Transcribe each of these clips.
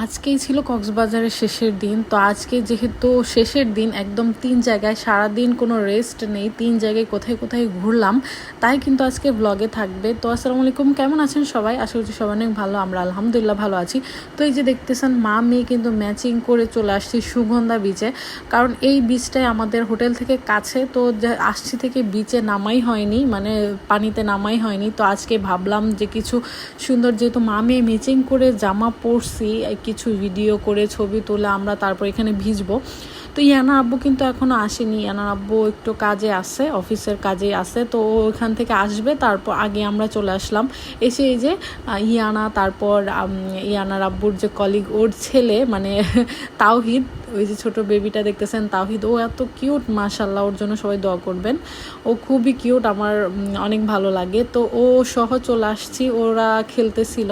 আজকেই ছিল কক্সবাজারের শেষের দিন, তো আজকে যেহেতু শেষের দিন, একদম তিন জায়গায় সারা দিন কোনো রেস্ট নেই, তিন জায়গায় কোথায় কোথায় ঘুরলাম, তাই কিন্তু আজকে ব্লগে থাকবে। তো আসসালামু আলাইকুম, কেমন আছেন সবাই? আশা করছি সবাই অনেক ভালো, আমরা আলহামদুলিল্লাহ ভালো আছি। তো এই যে দেখতেছেন, মা মেয়ে কিন্তু ম্যাচিং করে চলে আসছি সুগন্ধা বিচে কারণ এই বিচটাই আমাদের হোটেল থেকে কাছে, তো আসছি থেকে বিচে নামাই হয়নি মানে পানিতে নামাই হয়নি। তো আজকে ভাবলাম যে কিছু সুন্দর, যেহেতু মা মেয়ে ম্যাচিং করে জামা পরছি কিছু ভিডিও করে ছবি তুলে, আমরা তারপর এখানে ভিজবো। তো ইয়ানা আব্বু কিন্তু এখনও আসেনি। ইয়ানার আব্বু একটু কাজে আছে, অফিসের কাজে আছে। তো ওখান থেকে আসবে, তারপর আগে আমরা চলে আসলাম। এসে এই যে ইয়ানা, তারপর ইয়ানার আব্বুর যে কলিগ ওর ছেলে মানে তাওহিদ, ওই যে ছোট বেবিটা দেখতেছেন, তাওহিদ, ও এত কিউট মাশাল্লাহ ওর জন্য সবাই দোয়া করবেন। ও খুবই কিউট আমার অনেক ভালো লাগে। তো ও সহ চলে আসছি, ওরা খেলতেছিল।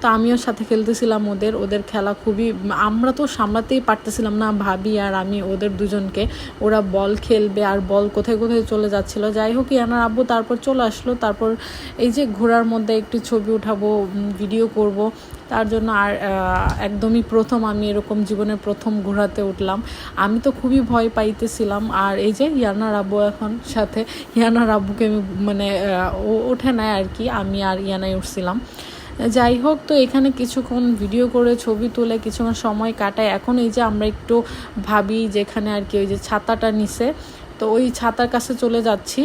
তো আমিও সাথে খেলতেছিলাম ওদের ওদের খেলা খুবই, আমরা তো সামলাতেই পারতেছিলাম না, ভাবি আর আমি ওদের দুজনকে। ওরা বল খেলবে আর বল কোথায় কোথায় চলে যাচ্ছিল। যাই হোক, ইয়ানার আব্বু তারপর চলে আসলো। তারপর এই যে ঘোরার মধ্যে একটু ছবি উঠাবো ভিডিও করব। তার জন্য আর একদমই প্রথম আমি এরকম জীবনের প্রথম ঘোরাতে উঠলাম। আমি তো খুবই ভয় পাইতেছিলাম। আর এই যে ইয়ানার আব্বু এখন সাথে, ইয়ানার আব্বুকে আমি মানে ওঠে নেয় আর কি, আমি আর ইয়ানায় উঠছিলাম। যাই হোক, তো এখানে কিছুক্ষণ ভিডিও করে ছবি তুলে কিছুক্ষণ সময় কাটায়। এখন এই যে আমরা একটু ভাবি যেখানে আর কি ওই যে ছাতাটা নিছে। তো ওই ছাতার কাছে চলে যাচ্ছি।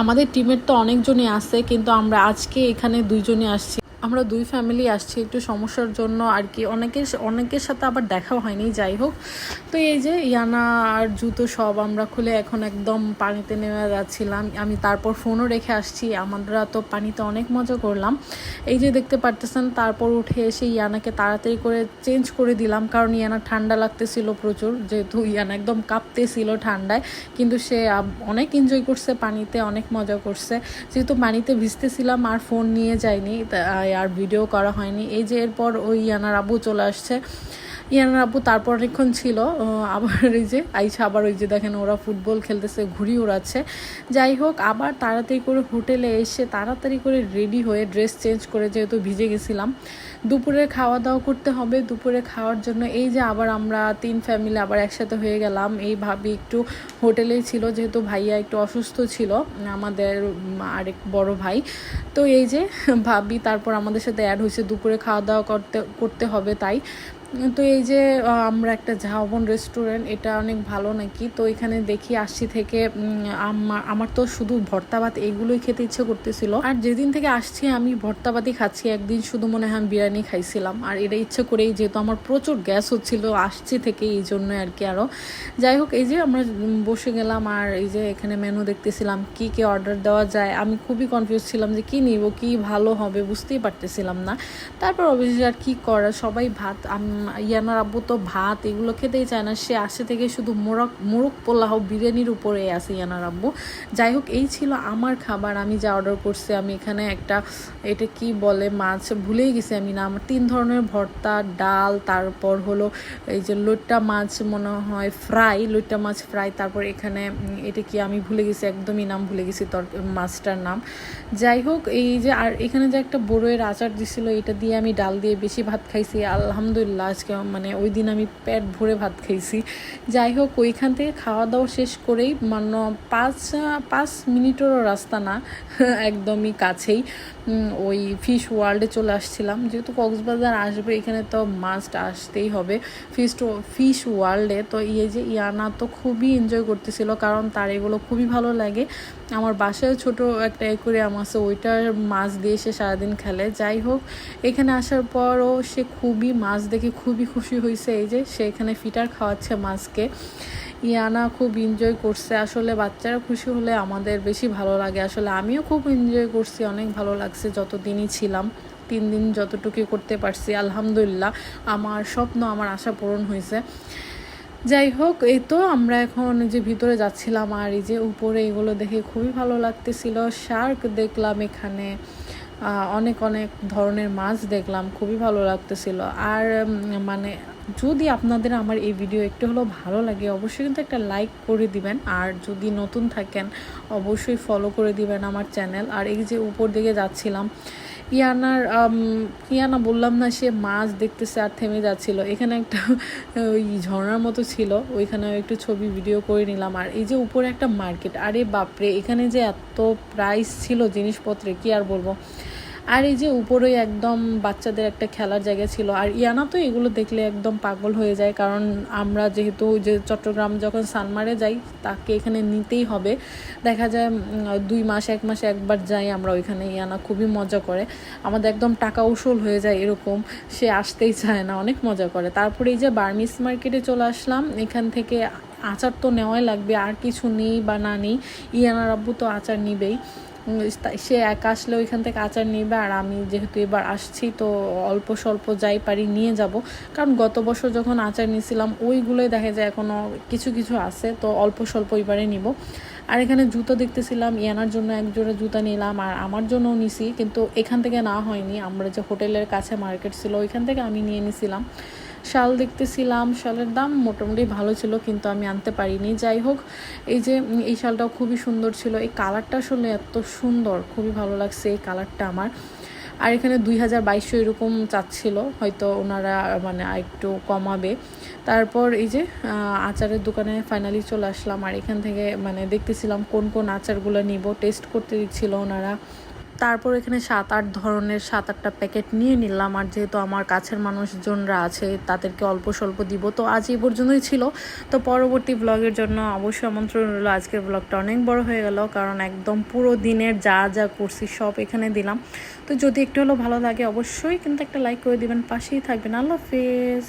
আমাদের টিমের তো অনেকজনই আছে, কিন্তু আমরা আজকে এখানে দুইজনে আসছি। আমরা দুই ফ্যামিলি আসছি, একটু সমস্যার জন্য আর কি। অনেকের অনেকের সাথে আবার দেখাও হয়নি, যাই হোক। তো এই যে ইয়ানা আর জুতো সব আমরা খুলে এখন একদম পানিতে নেমে যাচ্ছিলাম। আমি তারপর ফোনও রেখে আসছি। আমরা তো পানিতে অনেক মজা করলাম। এই যে দেখতে পারতেছেন, তারপর উঠে এসে ইয়ানাকে তাড়াতাড়ি করে চেঞ্জ করে দিলাম। কারণ ইয়ানা ঠান্ডা লাগতেছিল প্রচুর, যেহেতু ইয়ানা একদম কাঁপতেছিল ঠান্ডায়। কিন্তু সে অনেক এনজয় করছে পানিতে, অনেক মজা করছে। যেহেতু পানিতে ভিজতেছিলাম, আর ফোন নিয়ে যায়নি। আর ভিডিও করা হয়নি। এই যে এরপর ওই ইয়ানার আব্বু চলে আসছে। ইয়ানার আব্বু তারপর অনেকক্ষণ ছিল আবার এই যে আইসা আবার ওই যে দেখেন ওরা ফুটবল খেলতেছে ঘুরি ওড়াচ্ছে যাই হোক, আবার তাড়াতাড়ি করে হোটেলে এসে তাড়াতাড়ি করে রেডি হয়ে ড্রেস চেঞ্জ করে যেহেতু ভিজে গেছিলাম দুপুরে খাওয়া দাওয়া করতে হবে। দুপুরে খাওয়ার জন্য এই যে আবার আমরা তিন ফ্যামিলি আবার একসাথে হয়ে গেলাম, এই ভাবি একটু হোটেলেই ছিল যেহেতু ভাইয়া একটু অসুস্থ ছিল, আমাদের আরেক বড় ভাই। তো এই যে ভাবি তারপর আমাদের সাথে অ্যাড হয়েছে, দুপুরে খাওয়া দাওয়া করতে করতে হবে তাই। তো এই যে আমরা একটা ঝাউবন রেস্টুরেন্ট এটা অনেক ভালো নাকি? তো এখানে দেখি আসছি থেকে আমার তো শুধু ভর্তা ভাত এগুলোই খেতে ইচ্ছে করতেছিল। আর যেদিন থেকে আসছি আমি ভর্তা ভাতই খাচ্ছি, একদিন শুধু মনে হয় আমি বিরিয়ানি খাইছিলাম। আর এটা ইচ্ছে করেই, যেহেতু আমার প্রচুর গ্যাস হচ্ছিল, আসছি থেকে এই জন্য আর কি আরও যাই হোক, এই যে আমরা বসে গেলাম আর এই যে এখানে মেনু দেখতেছিলাম, কি কি অর্ডার দেওয়া যায়। আমি খুবই কনফিউজ ছিলাম যে কি নিব, কি ভালো হবে, বুঝতেই পারতেছিলাম না। তারপর অবশ্যই আর কি করা? সবাই ভাত ইয়ানার আব্বু তো ভাত, এগুলো খেতেই চায় না। সে আসে থেকে শুধু মোরগ মোরগ পোলাও বিরিয়ানির উপরে আছে ইয়ানার আব্বু। যাই হোক, এই ছিল আমার খাবার। আমি যা অর্ডার করছি, আমি এখানে একটা, এটা কি বলে, মাছ ভুলেই গেছি আমি না। আমার তিন ধরনের ভর্তা, ডাল, তারপর হলো এই যে লইট্টা মাছ মনে হয় ফ্রাই, লইট্টা মাছ ফ্রাই, তারপর এখানে এটা কি আমি ভুলে গেছি, একদমই নাম ভুলে গেছি তর মাছটার নাম। যাই হোক, এই যে আর এখানে যে একটা বড়োয়ের আচার দিছিল, এটা দিয়ে আমি ডাল দিয়ে বেশি ভাত খাইছি। আলহামদুলিল্লাহ, আজকে মানে ওই দিন আমি পেট ভরে ভাত খাইছি। যাই হোক, ওইখান থেকে খাওয়া দাওয়া শেষ করেই মানে পাঁচ পাঁচ মিনিটেরও রাস্তা না, একদমই কাছেই ওই ফিশ ওয়ার্ল্ডে চলে আসছিলাম। যেহেতু কক্সবাজার আসবে, এখানে তো মাস্ট আসতেই হবে। ফিশ ফিশ ওয়ার্ল্ডে তো ইয়ে যে ইয়ানা তো খুবই এনজয় করতেছিল, কারণ তার এগুলো খুবই ভালো লাগে। আমার বাসায় ছোট একটা অ্যাকুরিয়াম আছে, ওইটার মাছ দিয়ে সে সারাদিন খেলে। যাই হোক, এখানে আসার পরও সে খুবই মাছ দেখে খুবই খুশি হয়েছে। এই যে, সে এখানে ফিটার খাওয়াচ্ছে মাছকে। ইয়ানা খুব এনজয় করছে। আসলে বাচ্চারা খুশি হলে আমাদের বেশি ভালো লাগে। আসলে আমিও খুব এনজয় করছি, অনেক ভালো লাগছে যতদিনই ছিলাম। তিন দিন যতটুকু করতে পারছি, আলহামদুলিল্লাহ। আমার স্বপ্ন, আমার আশা পূরণ হয়েছে। যাই হোক, এই তো আমরা এখন যে ভিতরে যাচ্ছিলাম আর এই যে উপরে এগুলো দেখে খুবই ভালো লাগতেছিল। শার্ক দেখলাম এখানে। অনেক অনেক ধরনের মাছ দেখলাম, খুবই ভালো লাগতেছিল। আর মানে যদি আপনাদের আমার এই ভিডিও একটু হলেও ভালো লাগে, অবশ্যই কিন্তু একটা লাইক করে দিবেন। আর যদি নতুন থাকেন, অবশ্যই ফলো করে দিবেন আমার চ্যানেল আর এই যে উপর দিকে যাচ্ছিলাম ইয়ানার ইয়ানা বললাম না, সে মাছ দেখতেছে আর থেমে যাচ্ছিল। এখানে একটা, ওই ঝর্ণার মতো ছিল ওইখানে একটু ছবি ভিডিও করে নিলাম। আর এই যে উপরে একটা মার্কেট, আরে বাপরে, এখানে যে এত প্রাইস ছিল জিনিসপত্রে, কি আর বলব? আর এই যে উপরে একদম বাচ্চাদের একটা খেলার জায়গা ছিল, আর ইয়ানা তো এগুলো দেখলে একদম পাগল হয়ে যায়, কারণ আমরা যেহেতু ওই যে চট্টগ্রাম যখন সানমারে যাই, তাকে এখানে নিতেই হবে। দেখা যায় দুই মাস, এক মাসে একবার যাই আমরা ওইখানে, ইয়ানা খুবই মজা করে। আমাদের একদম টাকা উসুল হয়ে যায় এরকম, সে আসতেই চায় না, অনেক মজা করে। তারপরে এই যে বার্মিস মার্কেটে চলে আসলাম, এখান থেকে আচার তো নেওয়াই লাগবে, আর কিছু নেই বা না নেই, ইয়ানার আব্বু তো আচার নিবেই। সে একা আসলে ওইখান থেকে আচার নেবে আর আমি যেহেতু এবার আসছি, তো অল্প স্বল্প যাই পারি নিয়ে যাব। কারণ গত বছর যখন আচার নিয়েছিলাম, ওইগুলোই দেখা যায় এখনও কিছু কিছু আছে, তো অল্প স্বল্প এবারে নিব। আর এখানে জুতো দেখতেছিলাম, ইয়ানার জন্য এক জোড়া জুতা নিলাম আর আমার জন্যও নিছি, কিন্তু এখান থেকে না হয়নি। আমরা যে হোটেলের কাছে মার্কেট ছিল, ওইখান থেকে আমি নিয়ে নিছিলাম। শাল দেখতেছিলাম, শালের দাম মোটামুটি ভালো ছিল, কিন্তু আমি আনতে পারিনি। যাই হোক, এই যে এই শালটাও খুবই সুন্দর ছিল। এই কালারটা আসলে এত সুন্দর, খুবই ভালো লাগছে এই কালারটা আমার। আর এখানে দুই হাজার বাইশশো এরকম চাচ্ছিল, হয়তো ওনারা মানে একটু কমাবে। তারপর এই যে আচারের দোকানে ফাইনালি চলে আসলাম। আর এখান থেকে মানে দেখতেছিলাম কোন কোন আচারগুলো নিব। টেস্ট করতে দিচ্ছিল ওনারা। তারপর এখানে সাত, আট ধরনের সাত, আটটা প্যাকেট নিয়ে নিলাম। আর যেহেতু আমার কাছের মানুষজনরা আছে, তাদেরকে অল্প স্বল্প দিব। তো আজ এই পর্যন্তই ছিল। তো পরবর্তী ব্লগের জন্য অবশ্যই আমন্ত্রণ রইল। আজকের ব্লগটা অনেক বড় হয়ে গেল, কারণ একদম পুরো দিনের যা যা করছি সব এখানে দিলাম। তো যদি একটু হলো ভালো লাগে অবশ্যই কিন্তু একটা লাইক করে দিবেন, পাশেই থাকবেন। আল্লাহ হাফেজ।